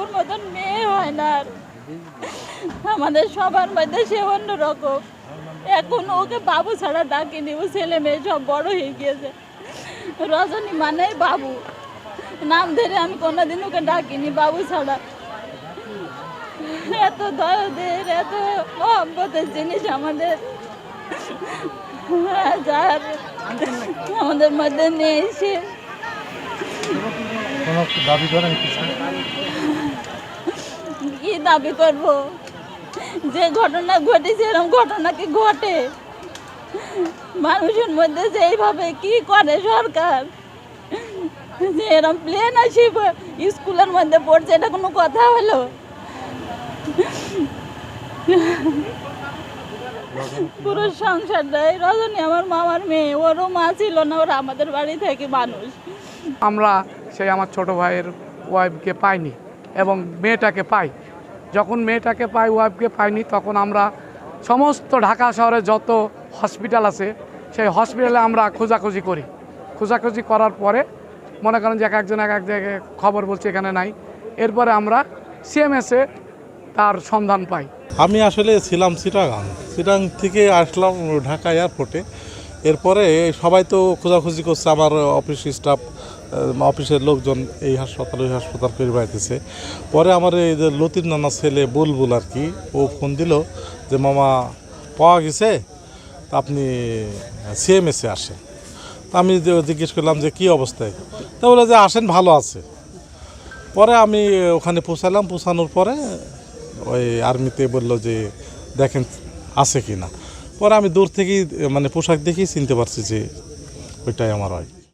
ওর মতন মেয়ে হয় না আর। আমাদের সবার মধ্যে সে অন্যরকম। এখন ওকে বাবু ছাড়া ডাকিনি, ও ছেলে মেয়ে, সব বড় হয়ে গিয়েছে। রজনী মানে বাবু। নাম ধরে আমি কোনোদিন ওকে ডাকিনি বাবু ছাড়া। এত দরদের এত মহব্বতের জিনিস আমাদের। যার আমাদের মধ্যে নেই সে। কোনো দাবি করেন কি দাবি করব? যে ঘটনা ঘটেছে এরকম ঘটনা কি ঘটে? মানুষের মধ্যে যে এইভাবে কি করে সরকার? যে এরকম প্লেন আসি স্কুলের মধ্যে পড়ছে এটা কোনো কথা হলো? পুরো সংসারটাই রজনী আমার মামার মেয়ে, ওরও মা ছিল না, ওরা আমাদের বাড়ি থেকে মানুষ। আমরা সেই আমার ছোট ভাইয়ের ওয়াইফকে পাইনি এবং মেয়েটাকে পাই। যখন মেয়েটাকে পাই ওয়াইফকে পাইনি, তখন আমরা সমস্ত ঢাকা শহরে যত হসপিটাল আছে, সেই হসপিটালে আমরা খোঁজাখুঁজি করি। খোঁজাখুঁজি করার পরে মনে করেন যে এক একজন এক এক জায়গায় খবর বলছে এখানে নাই। এরপরে আমরা সিএমএসে তার সন্ধান পাই। আমি আসলে ছিলাম চিটাগাং। চিটাং থেকে আসলাম ঢাকা এয়ারপোর্টে। এরপরে সবাই তো খোঁজাখুঁজি করছে, আমার অফিস স্টাফ অফিসের লোকজন এই হাসপাতাল, ওই হাসপাতাল করে পরে আমার এই যে লতির নানা ছেলে বুলবুল আর কি, ও ফোন দিল যে, মামা, পাওয়া গেছে? তা আপনি সিএমএসে আসেন। তা আমি জিজ্ঞেস করলাম যে, কী অবস্থায়? তা বলে যে, আসেন, ভালো আছে। পরে আমি ওখানে পৌঁছালাম। পৌঁছানোর পরে ওই আর্মিতে বলল যে, দেখেন আছে কি না পরে আমি দূর থেকেই মানে পোশাক দেখেই চিনতে পারছি যে, ওইটাই আমার হয়।